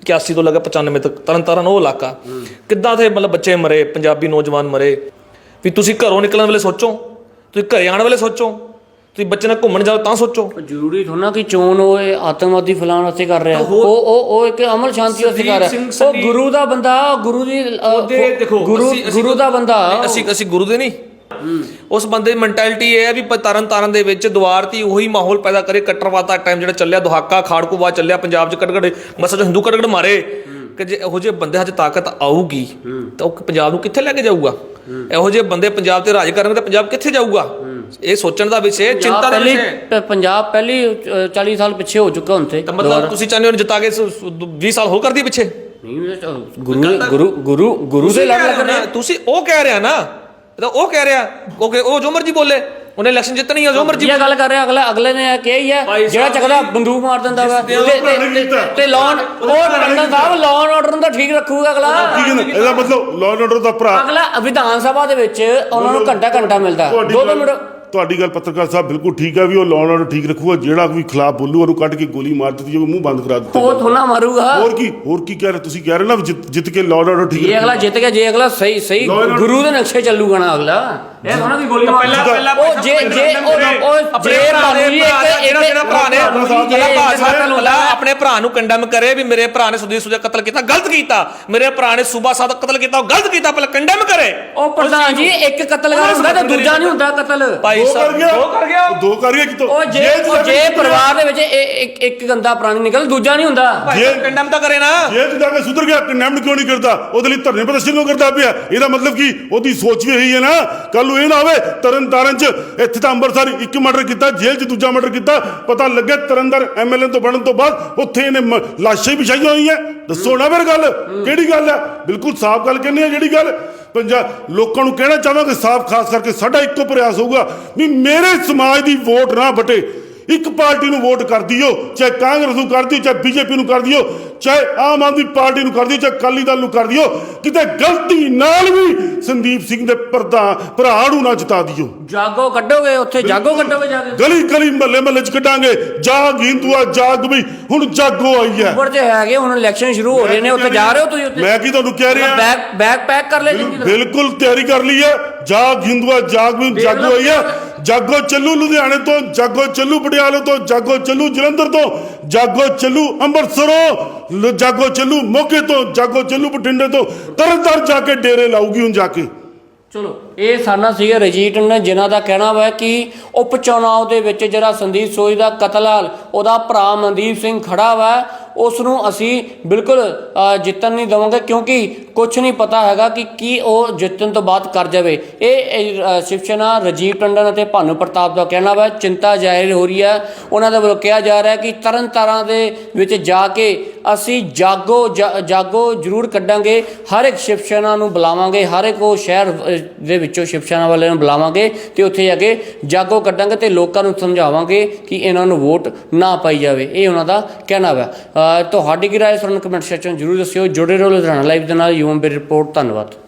[SPEAKER 2] 81 ਤੋਂ ਲੈ ਕੇ 95 ਤੱਕ, ਤਰਨਤਾਰਨ ਉਹ ਇਲਾਕਾ। ਕਿੱਦਾਂ ਦੇ ਮਤਲਬ ਬੱਚੇ ਮਰੇ, ਪੰਜਾਬੀ ਨੌਜਵਾਨ ਮਰੇ? ਵੀ ਤੁਸੀਂ ਘਰੋਂ ਨਿਕਲਣ ਵੇਲੇ ਸੋਚੋ। ਤੁਸੀਂ ਘਰੇ ਆਉਣ ਵੇਲੇ ਸੋਚੋ। ਤੁਸੀਂ ਬੱਚੇ ਨਾਲ ਘੁੰਮਣ ਜਾਓ ਤਾਂ ਸੋਚੋ।
[SPEAKER 3] ਜ਼ਰੂਰੀ ਥੋੜਾ ਕਿ ਚੋਣ ਉਹ ਇਹ ਆਤੰਕਵਾਦੀ ਫਲਾਣ ਵਾਸਤੇ ਕਰ ਰਿਹਾ। ਉਹ ਉਹ ਉਹ ਇੱਕ ਅਮਲ ਸ਼ਾਂਤੀ ਵਾਸਤੇ ਕਰ ਰਿਹਾ। ਉਹ ਗੁਰੂ ਦਾ ਬੰਦਾ ਗੁਰੂ ਦੀ ਗੁਰੂ ਗੁਰੂ ਦਾ ਬੰਦਾ।
[SPEAKER 2] ਅਸੀਂ ਅਸੀਂ ਗੁਰੂ ਦੇ ਨਹੀਂ। ਉਸ ਬੰਦੇ ਦੀ ਮੈਂਟੈਲਿਟੀ ਇਹ ਹੈ ਵੀ ਤਰਨ ਤਾਰਨ ਦੇ ਵਿੱਚ ਦੁਆਰ ਤੇ ਉਹੀ ਮਾਹੌਲ ਪੈਦਾ ਕਰੇ। ਕੱਟਰਵਾਦ ਦਾ ਟਾਈਮ ਜਿਹੜਾ ਚੱਲਿਆ ਦੁਹਾਕਾ ਖਾੜਕੂਵਾ ਚੱਲਿਆ ਪੰਜਾਬ 'ਚ ਕੜਕੜ ਮਸਾ ਜੋ ਹਿੰਦੂ ਕੜਕੜ ਮਾਰੇ। ਕਿ ਜੇ ਇਹੋ ਜਿਹੇ ਬੰਦੇ ਹੱਥ ਤਾਕਤ ਆਊਗੀ ਤਾਂ ਉਹ ਪੰਜਾਬ ਨੂੰ ਕਿੱਥੇ ਲੈ ਕੇ ਜਾਊਗਾ? ਇਹੋ ਜਿਹੇ ਬੰਦੇ ਪੰਜਾਬ ਤੇ ਰਾਜ ਕਰਨਗੇ ਤਾਂ ਪੰਜਾਬ ਕਿੱਥੇ ਜਾਊਗਾ? ਇਹ ਸੋਚਣ ਦਾ ਵਿਸ਼ੇ ਚਿੰਤਾ ਦਾ
[SPEAKER 3] ਪਹਿਲੀ
[SPEAKER 2] ਵਿਸ਼ੇ
[SPEAKER 3] ਪੰਜਾਬ ਪਹਿਲੀ ਅ, 40 ਸਾਲ ਪਿੱਛੇ ਹੋ ਚੁੱਕਾ ਹੁਣ ਤੇ
[SPEAKER 2] ਮਤਲਬ ਤੁਸੀਂ ਚਾਹੁੰਦੇ ਹੋ ਜਿਤਾ ਕੇ ਸ- ਸ- 20 ਸਾਲ ਹੋਰ ਕਰ ਦਈਏ ਪਿੱਛੇ?
[SPEAKER 3] ਗੁਰੂ ਗੁਰੂ ਗੁਰੂ ਗੁਰੂ ਦੇ
[SPEAKER 2] ਹੋ
[SPEAKER 3] ਲੱਗਣੇ
[SPEAKER 2] ਤੁਸੀਂ ਉਹ ਕਹਿ ਰਿਹਾ ਨਾ ਤਾਂ ਉਹ ਕਹਿ ਰਿਹਾ ਉਹ ਜੋ ਮਰਜ਼ੀ ਬੋਲੇ। ਉਹਨੇ ਇਲੈਕਸ਼ਨ ਜਿੱਤਣੀ ਹੈ ਜੋ ਮਰਜ਼ੀ
[SPEAKER 3] ਇਹ ਗੱਲ ਕਰ ਰਿਹਾ ਅਗਲੇ ਅਗਲੇ ਨੇ ਇਹ ਕਿਹਾ ਹੀ ਹੈ ਜਿਹੜਾ ਚੱਕਦਾ ਬੰਦੂਕ ਮਾਰ ਦਿੰਦਾ ਵਾ। ਤੇ- ਲਾਉਣ ਉਹ ਟੰਡਨ ਸਾਹਿਬ ਲਾਅ ਆਰਡਰ ਨੂੰ ਤਾਂ ਠੀਕ ਰੱਖੂਗਾ ਅਗਲਾ।
[SPEAKER 1] ਇਹਦਾ ਮਤਲਬ ਐਂਡ ਆਰਡਰ ਦਾ ਭਰਾ।
[SPEAKER 3] ਅਗਲਾ ਵਿਧਾਨ ਸਭਾ ਦੇ ਵਿੱਚ ਉਹਨਾਂ ਨੂੰ ਘੰਟਾ ਘੰਟਾ ਮਿਲਦਾ। ਦੋ ਦੋ ਮਿੰਟ
[SPEAKER 1] ਤੁਹਾਡੀ ਗੱਲ ਪੱਤਰਕਾਰ ਸਾਹਿਬ ਬਿਲਕੁਲ ਠੀਕ ਹੈ ਵੀ ਉਹ ਐਂਡ ਆਰਡਰ ਠੀਕ ਰੱਖੂਗਾ ਜਿਹੜਾ ਵੀ ਖਿਲਾਫ ਬੋਲੂ ਉਹਨੂੰ ਕੱਢ ਕੇ ਗੋਲੀ ਮਾਰ ਦਿੱਤੀ ਜਾਊਗੀ ਮੂੰਹ ਬੰਦ ਕਰਾ ਦਿੱਤਾ
[SPEAKER 3] ਉਹ ਥੋੜਾ ਮਾਰੂਗਾ।
[SPEAKER 1] ਹੋਰ ਕੀ ਹੋਰ ਕੀ ਕਹਿ ਰਹੇ ਤੁਸੀਂ ਕਹਿ ਰਹੇ ਨਾ ਜਿੱਤ ਜਿੱਤ ਕੇ ਐਂਡ ਆਰਡਰ ਠੀਕ
[SPEAKER 3] ਜੇ ਅਗਲਾ ਜਿੱਤ ਗਿਆ ਜੇ ਅਗਲਾ ਸਹੀ ਸਹੀ ਗੁਰੂ ਦੇ ਨਕਸ਼ੇ ਚੱਲੂਗਾ ਨਾ ਅਗਲਾ। ਇਹ ਥੋੜਾ ਵੀ ਗੋਲੀ ਮਾਰ
[SPEAKER 2] ਪਹਿਲਾਂ- ਪਹਿਲਾਂ
[SPEAKER 3] ਉਹ ਜੇ ਜੇ ਉਹ ਉਹ
[SPEAKER 2] ਆਪਣੇ
[SPEAKER 3] ਜੇ
[SPEAKER 2] ਭਰਾ ਨੇ ਜਿਹੜਾ ਭਰਾ ਆਪਣੇ ਭਰਾ ਕੰਡਮ ਕਰੇ ਵੀ ਮੇਰੇ ਭਰਾ ਨੇ ਸੁਦੀਪ ਸੁਜਾ ਕਤਲ ਕੀਤਾ ਗਲਤ ਕੀਤਾ। ਮੇਰੇ ਭਰਾ ਨੇ ਸੂਬਾ ਸਾਦਾ ਕਤਲ ਕੀਤਾ ਉਹ ਗਲਤ ਕੀਤਾ ਪਹਿਲਾਂ ਕੰਡਮ ਕਰੇ।
[SPEAKER 3] ਉਹ ਪ੍ਰਧਾਨ ਜੀ ਇੱਕ ਕਤਲਗਾਰ ਹੁੰਦਾ ਤਾਂ ਦੂਜਾ ਨਹੀਂ ਹੁੰਦਾ ਕਤਲ।
[SPEAKER 2] ਭਾਈ
[SPEAKER 1] ਦੋ ਕਰ
[SPEAKER 2] ਸਾਹਿਬ
[SPEAKER 1] ਗਿਆ।
[SPEAKER 2] ਦੋ ਕਰ ਗਿਆ
[SPEAKER 1] ਉਹ? ਦੋ ਕਰ ਗਿਆ ਕਿਤੋਂ
[SPEAKER 3] ਉਹ ਜੇ ਉਹ
[SPEAKER 1] ਜਾ
[SPEAKER 3] ਜੇ ਪਰਿਵਾਰ ਦੇ ਵਿੱਚ ਇਹ- ਇੱਕ ਇੱਕ ਗੰਦਾ ਪ੍ਰਾਣੀ ਨਿਕਲ ਦੂਜਾ ਨਹੀਂ ਹੁੰਦਾ।
[SPEAKER 2] ਸਾਹਿਬ ਕੰਡਮ ਤਾਂ ਕਰੇ ਨਾ।
[SPEAKER 1] ਜੇਲ੍ਹ 'ਚ ਜਾ ਕੇ ਸੁਧਰ ਗਿਆ ਕੰਡੈਮਡ ਕਿਉਂ ਨਹੀਂ ਕਰਦਾ? ਉਹਦੇ ਲਈ ਧਰਨੇ ਪ੍ਰਦਰਸ਼ਨ ਕਿਉਂ ਕਰਦਾ ਪਿਆ? ਇਹਦਾ ਮਤਲਬ ਕੀ? ਉਹਦੀ ਸੋਚ ਵੀ ਇਹੀ ਹੈ ਨਾ। ਕੱਲ ਨੂੰ ਇਹ ਨਾ ਹੋਵੇ ਤਰਨ ਤਾਰਨ 'ਚ ਇੱਥੇ ਤਾਂ ਅੰਮ੍ਰਿਤਸਰ ਇੱਕ ਮਰਡਰ ਕੀਤਾ ਜੇਲ੍ਹ 'ਚ ਦੂਜਾ ਮਰਡਰ ਕੀਤਾ। ਪਤਾ ਲੱਗੇ ਤਰਨਦਰ ਐਮਐਲਏ ਤੋਂ ਬਣਨ ਤੋਂ ਬਾਅਦ ਉੱਥੇ ਇਹਨੇ ਲਾਸ਼ਾਂ ਵਿਛਾਈਆਂ ਹੋਈਆਂ। ਦੱਸੋ ਨਾ ਫਿਰ ਗੱਲ। ਕਿਹੜੀ ਗੱਲ ਹੈ ਬਿਲਕੁਲ ਸਾਫ਼ ਗੱਲ ਕਹਿੰਦੇ ਆ ਜਿਹੜੀ ਗੱਲ। ਪੰਜਾਬ ਲੋਕਾਂ ਨੂੰ ਕਹਿਣਾ ਚਾਹਾਂਗੇ ਸਾਫ਼, ਖਾਸ ਕਰਕੇ ਸਾਡਾ ਇੱਕੋ ਪ੍ਰਯਾਸ ਹੋਊਗਾ ਵੀ ਮੇਰੇ ਸਮਾਜ ਦੀ ਵੋਟ ਨਾ ਵਟੇ। ਇੱਕ ਪਾਰਟੀ ਨੂੰ ਵੋਟ ਕਰ ਦਿਓ ਚਾਹੇ ਕਾਂਗਰਸ ਨੂੰ ਕਰ ਦਿਓ ਚਾਹੇ ਬੀਜੇਪੀ ਨੂੰ ਕਰ ਦਿਓ ਚਾਹੇ ਆਮ ਆਦਮੀ ਪਾਰਟੀ ਨੂੰ ਕਰ ਦਿਓ ਚਾਹੇ ਅਕਾਲੀ ਦਲ ਨੂੰ ਕਰ ਦਿਓ ਕਿਤੇ ਗਲਤੀ ਨਾਲ ਵੀ ਸੰਦੀਪ ਸਿੰਘ ਦੇ ਪਰਦਾ ਭਰਾ ਨੂੰ ਨਾ ਜਿਤਾ ਦਿਓ।
[SPEAKER 3] ਜਾਗੋ ਕੱਢੋਗੇ ਉੱਥੇ ਜਾਗੋ ਕੱਢੋਗੇ ਜਾ ਕੇ?
[SPEAKER 1] ਗਲੀ ਗਲੀ ਮਹੱਲੇ ਮਹੱਲੇ ਚ ਕੱਢਾਂਗੇ। ਜਾਗ ਹਿੰਦੂਆ ਜਾਗ ਵੀ ਹੁਣ ਜਾਗੋ ਆਈ ਹੈ
[SPEAKER 3] ਉੱਪਰ ਤੇ ਹੈਗੇ ਹੁਣ ਇਲੈਕਸ਼ਨ ਸ਼ੁਰੂ ਹੋ ਰਹੇ ਨੇ ਉੱਥੇ ਜਾ ਰਹੇ ਹੋ ਤੁਸੀਂ ਉੱਥੇ?
[SPEAKER 1] ਮੈਂ ਕੀ ਤੁਹਾਨੂੰ ਕਹਿ ਰਿਹਾ?
[SPEAKER 3] ਬੈਗ ਬੈਗ ਪੈਕ ਕਰ ਲੈ ਜੀ
[SPEAKER 1] ਬਿਲਕੁਲ ਤਿਆਰੀ ਕਰ ਲਈ ਹੈ ਜਾਗ ਹਿੰਦੂਆ ਜਾਗ ਵੀ ਜਾਗੋ ਆਈ ਹੈ ਜਾਗੋ ਚੱਲੂ ਲੁਧਿਆਣੇ ਤੋਂ, ਜਾਗੋ ਚੱਲੂ ਪਟਿਆਲੇ ਤੋਂ, ਜਾਗੋ ਚੱਲੂ ਜਲੰਧਰ ਤੋਂ, ਜਾਗੋ ਚੱਲੂ ਅੰਮ੍ਰਿਤਸਰੋਂ ਜਾਗੋ ਚੱਲੂ ਮੋਗੇ ਤੋਂ, ਜਾਗੋ ਚੱਲੂ ਬਠਿੰਡੇ ਤੋਂ, ਤਰਨਤਾਰਨ ਜਾ ਕੇ ਡੇਰੇ ਲਾਊਗੀ ਹੁਣ ਜਾ ਕੇ।
[SPEAKER 3] ਚਲੋ, ਇਹ ਸਾਨਾ ਸੀਗਾ ਰਜੀਟ ਨੇ, ਜਿਨ੍ਹਾਂ ਦਾ ਕਹਿਣਾ ਵਾ ਕਿ ਉਪ ਚੁਣਾਵ ਦੇ ਵਿੱਚ ਜਿਹੜਾ ਸੰਦੀਪ ਸੋਈ ਦਾ ਕਤਲਾਲ ਉਹਦਾ ਭਰਾ ਮਨਦੀਪ ਸਿੰਘ ਖੜਾ ਵਾ ਉਸ ਨੂੰ ਅਸੀਂ ਬਿਲਕੁਲ ਜਿੱਤਣ ਨਹੀਂ ਦੇਵਾਂਗੇ ਕਿਉਂਕਿ ਕੁਝ ਨਹੀਂ ਪਤਾ ਹੈਗਾ ਕਿ ਕੀ ਉਹ ਜਿੱਤਣ ਤੋਂ ਬਾਅਦ ਕਰ ਜਾਵੇ। ਇਹ ਸ਼ਿਵ ਸੈਨਾ, ਰਾਜੀਵ ਟੰਡਨ ਅਤੇ ਭਾਨੂ ਪ੍ਰਤਾਪ ਦਾ ਕਹਿਣਾ ਵਾ, ਚਿੰਤਾ ਜ਼ਾਹਿਰ ਹੋ ਰਹੀ ਹੈ। ਉਹਨਾਂ ਦੇ ਵੱਲੋਂ ਕਿਹਾ ਜਾ ਰਿਹਾ ਹੈ ਕਿ ਤਰਨ ਤਾਰਾਂ ਦੇ ਵਿੱਚ ਜਾ ਕੇ ਅਸੀਂ ਜਾਗੋ ਜਾ- ਜਾਗੋ ਜ਼ਰੂਰ ਕੱਢਾਂਗੇ। ਹਰ ਇੱਕ ਸ਼ਿਵ ਸੈਨਾ ਨੂੰ ਬੁਲਾਵਾਂਗੇ, ਹਰ ਇੱਕ ਉਹ ਸ਼ਹਿਰ ਦੇ ਵਿੱਚੋਂ ਸ਼ਿਵ ਸੈਨਾ ਵਾਲਿਆਂ ਨੂੰ ਬੁਲਾਵਾਂਗੇ ਤੇ ਉੱਥੇ ਜਾ ਕੇ ਜਾਗੋ ਕੱਢਾਂਗੇ ਤੇ ਲੋਕਾਂ ਨੂੰ ਸਮਝਾਵਾਂਗੇ ਕਿ ਇਹਨਾਂ ਨੂੰ ਵੋਟ ਨਾ ਪਾਈ ਜਾਵੇ। ਇਹ ਉਹਨਾਂ ਦਾ ਕਹਿਣਾ ਵਾ। ਤੁਹਾਡੀ ਕੀ ਰਾਏ ਹੈ? ਸਾਨੂੰ ਕਮੈਂਟ ਸੈਕਸ਼ਨ ਜ਼ਰੂਰ ਦੱਸਿਓ। ਜੁੜੇ ਰਹੋ ਲੁਧਿਆਣਾ ਲਾਈਵ ਦੇ ਨਾਲ। UMB report. ਧੰਨਵਾਦ।